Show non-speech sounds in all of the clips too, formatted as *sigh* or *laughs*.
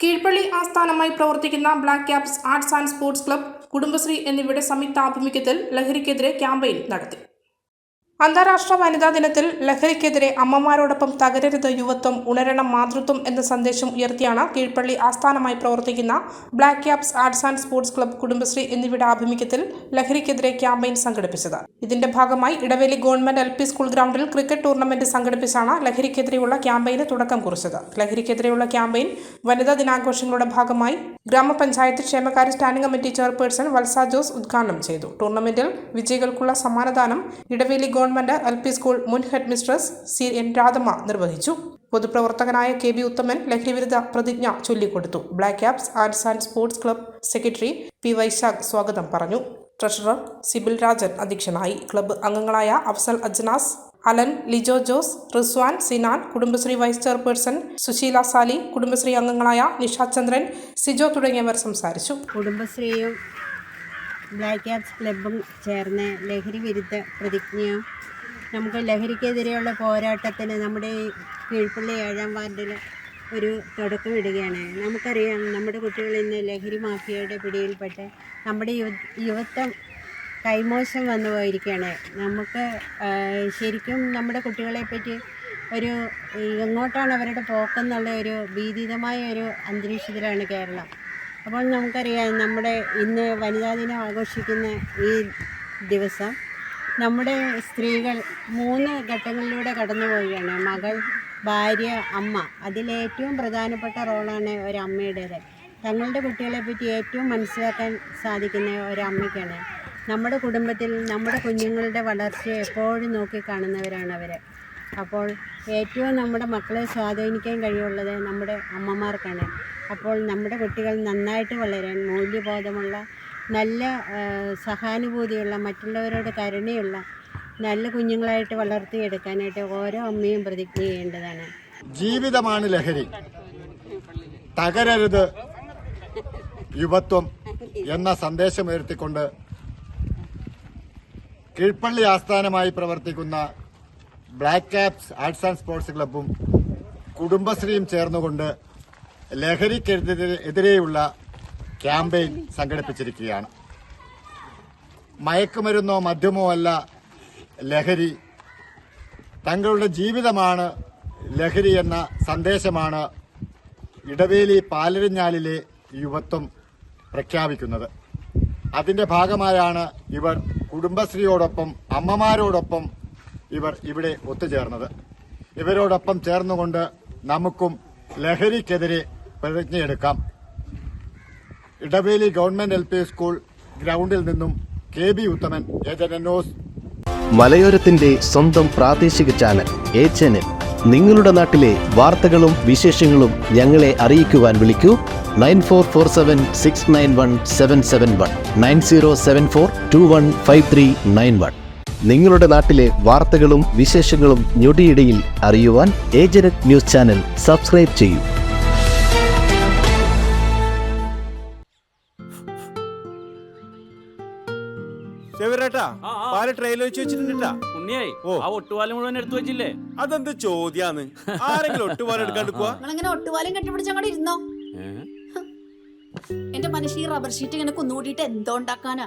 കീഴ്പള്ളി ആസ്ഥാനമായി പ്രവർത്തിക്കുന്ന black caps arts and sports club Kudumbashree എന്നിവയുടെ സംയുക്താഭിമുഖ്യത്തിൽ ലഹരിക്കെതിരെ ക്യാമ്പയിൻ നടത്തി. അന്താരാഷ്ട്ര വനിതാ ദിനത്തിൽ ലഹരിക്കെതിരെ അമ്മമാരോടൊപ്പം തകരരുത് യുവത്വം ഉണരണം മാതൃത്വം എന്ന സന്ദേശം ഉയർത്തിയാണ് കീഴ്പള്ളി ആസ്ഥാനമായി പ്രവർത്തിക്കുന്ന black caps arts and sports club Kudumbashree എന്നിവയുടെ ആഭിമുഖ്യത്തിൽ ലഹരിക്കെതിരെ ക്യാമ്പയിൻ സംഘടിപ്പിച്ചത്. ഇതിന്റെ ഭാഗമായി ഇടവേലി ഗവൺമെന്റ് എൽ സ്കൂൾ ഗ്രൗണ്ടിൽ ക്രിക്കറ്റ് ടൂർണമെന്റ് സംഘടിപ്പിച്ചാണ് ലഹരിക്കെതിരെയുള്ള ക്യാമ്പയിന് തുടക്കം കുറിച്ചത്. ലഹരിക്കെതിരെയുള്ള ക്യാമ്പയിൻ വനിതാ ദിനാഘോഷങ്ങളുടെ ഭാഗമായി ഗ്രാമപഞ്ചായത്ത് ക്ഷേമകാര്യ standing committee chairperson Valsa Jose ഉദ്ഘാടനം ചെയ്തു. ടൂർണമെന്റിൽ വിജയികൾക്കുള്ള സമ്മാനദാനം Edavely government L P school മുൻ head mistress C N Radhamma നിർവഹിച്ചു. പൊതുപ്രവർത്തകനായ കെ ബി ഉത്തമൻ ലഹരിവിരുദ്ധ പ്രതിജ്ഞ ചൊല്ലിക്കൊടുത്തു. Black caps arts and sports club secretary P Vaishakh സ്വാഗതം പറഞ്ഞു. ട്രഷറർ സിബിൽ രാജൻ അധ്യക്ഷനായി. ക്ലബ്ബ് അംഗങ്ങളായ Afsal Ajnas Alan Lijo Jose Rizwan Sinan Kudumbashree vice chairperson Susheela Sali Kudumbashree അംഗങ്ങളായ നിഷാചന്ദ്രൻ സിജോ തുടങ്ങിയവർ സംസാരിച്ചു. കുടുംബശ്രീയും ബ്ലാക്ക് ക്യാപ്സ് ക്ലബും ചേർന്ന് ലഹരി വിരുദ്ധ പ്രതിജ്ഞയും നമുക്ക് ലഹരിക്കെതിരെയുള്ള പോരാട്ടത്തിന് നമ്മുടെ ഈ കീഴ്പള്ളി ഏഴാം വാർഡിൽ ഒരു തുടക്കം ഇടുകയാണ്. നമുക്കറിയാം നമ്മുടെ കുട്ടികൾ ഇന്ന് ലഹരി മാഫിയയുടെ പിടിയിൽപ്പെട്ട് നമ്മുടെ യു യുവത്വം കൈമോശം വന്നു പോയിരിക്കുകയാണ്. നമുക്ക് ശരിക്കും നമ്മുടെ കുട്ടികളെ പറ്റി ഒരു എങ്ങോട്ടാണ് അവരുടെ പോക്കെന്നുള്ള ഒരു ഭീതിതമായ ഒരു അന്തരീക്ഷത്തിലാണ് കേരളം. അപ്പോൾ നമുക്കറിയാം നമ്മുടെ ഇന്ന് വനിതാ ദിനം ആഘോഷിക്കുന്ന ഈ ദിവസം നമ്മുടെ സ്ത്രീകൾ മൂന്ന് ഘട്ടങ്ങളിലൂടെ കടന്നു പോവുകയാണ്. മകൾ ഭാര്യ അമ്മ. അതിലേറ്റവും പ്രധാനപ്പെട്ട റോളാണ് ഒരമ്മയുടേത് തങ്ങളുടെ കുട്ടികളെ പറ്റി ഏറ്റവും മനസ്സിലാക്കാൻ സാധിക്കുന്ന ഒരമ്മയ്ക്കാണ് നമ്മുടെ കുടുംബത്തിൽ നമ്മുടെ കുഞ്ഞുങ്ങളുടെ വളർച്ചയെ എപ്പോഴും നോക്കി കാണുന്നവരാണ് അവർ അപ്പോൾ ഏറ്റവും നമ്മുടെ മക്കളെ സ്വാധീനിക്കാൻ കഴിയുള്ളത് നമ്മുടെ അമ്മമാർക്കാണ്. അപ്പോൾ നമ്മുടെ കുട്ടികൾ നന്നായിട്ട് വളരാൻ മൂല്യബോധമുള്ള നല്ല സഹാനുഭൂതിയുള്ള മറ്റുള്ളവരോട് കരുണയുള്ള നല്ല കുഞ്ഞുങ്ങളായിട്ട് വളർത്തിയെടുക്കാനായിട്ട് ഓരോ അമ്മയും പ്രതിജ്ഞ ചെയ്യേണ്ടതാണ്. ജീവിതമാണ് ലഹരി. തകരരുത് യുവത്വം എന്ന സന്ദേശം ഉയർത്തിക്കൊണ്ട് കീഴ്പള്ളി ആസ്ഥാനമായി പ്രവർത്തിക്കുന്ന black caps arts and sports ക്ലബും കുടുംബശ്രീയും ചേർന്നുകൊണ്ട് ലഹരിക്കെതിരെയുള്ള ക്യാമ്പയിൻ സംഘടിപ്പിച്ചിരിക്കുകയാണ്. മയക്കുമരുന്നോ മദ്യമോ അല്ല ലഹരി. തങ്ങളുടെ ജീവിതമാണ് ലഹരി എന്ന സന്ദേശമാണ് ഇടവേലി പാലരിഞ്ഞാലിലെ യുവത്വം പ്രഖ്യാപിക്കുന്നത്. അതിന്റെ ഭാഗമായാണ് ഇവർ കുടുംബശ്രീയോടൊപ്പം അമ്മമാരോടൊപ്പം ഇവർ ഇവിടെ ഒത്തുചേർന്നത്. ഇവരോടൊപ്പം ചേർന്നുകൊണ്ട് നമുക്കും ലഹരിക്കെതിരെ പ്രതിജ്ഞയെടുക്കാം. Edavely government L P school ഗ്രൗണ്ടിൽ നിന്നും K B Uthaman agent news മലയോരത്തിന്റെ സ്വന്തം പ്രാദേശിക ചാനൽ എ ചാനൽ. നിങ്ങളുടെ നാട്ടിലെ വാർത്തകളും വിശേഷങ്ങളും ഞങ്ങളെ അറിയിക്കുവാൻ വിളിക്കൂ. Nine four four seven six nine one seven seven one. Nine zero seven four two one five three nine one. നിങ്ങളുടെ നാട്ടിലെ വാർത്തകളും വിശേഷങ്ങളും ഞൊടിയിടയിൽ അറിയുവാൻ ഏജനറ്റ് ന്യൂസ് ചാനൽ സബ്സ്ക്രൈബ് ചെയ്യൂ. ചെവിരേട്ടാ ആ, ആ. പാൽ ട്രെയിനിൽ വെച്ച് വെച്ചിട്ടുണ്ടാ ഉണ്ണിയായി ആ ഒട്ടുപാലം മുഴുവൻ എടുത്തു വെച്ചില്ലേ? അതെന്ത് ചോദ്യാന്ന്? ആരെങ്കിലും ഒട്ടുപാലം എടുക്കാണ്ടിക്കുക നിങ്ങളിങ്ങനെ ഒട്ടുപാലും കെട്ടിപ്പിടിച്ച് അങ്ങോട്ട് ഇരുന്നോ? എന്റെ മനുഷ്യ ഈ റബ്ബർ ഷീറ്റ് ഇങ്ങനെ കുന്നുകൂടിയിട്ട് എന്തോ ഉണ്ടാക്കാനാ?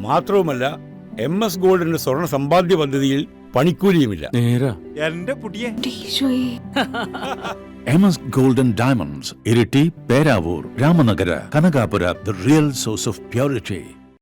മാത്രവുമല്ല എം എസ് ഗോൾഡിന്റെ സ്വർണ സമ്പാദ്യ പദ്ധതിയിൽ പണിക്കൂലിയുമില്ല. നേരാ. എന്റെ M S *laughs* golden diamonds Iritty Peravoor Ramanagara Kanakapura the real source of purity.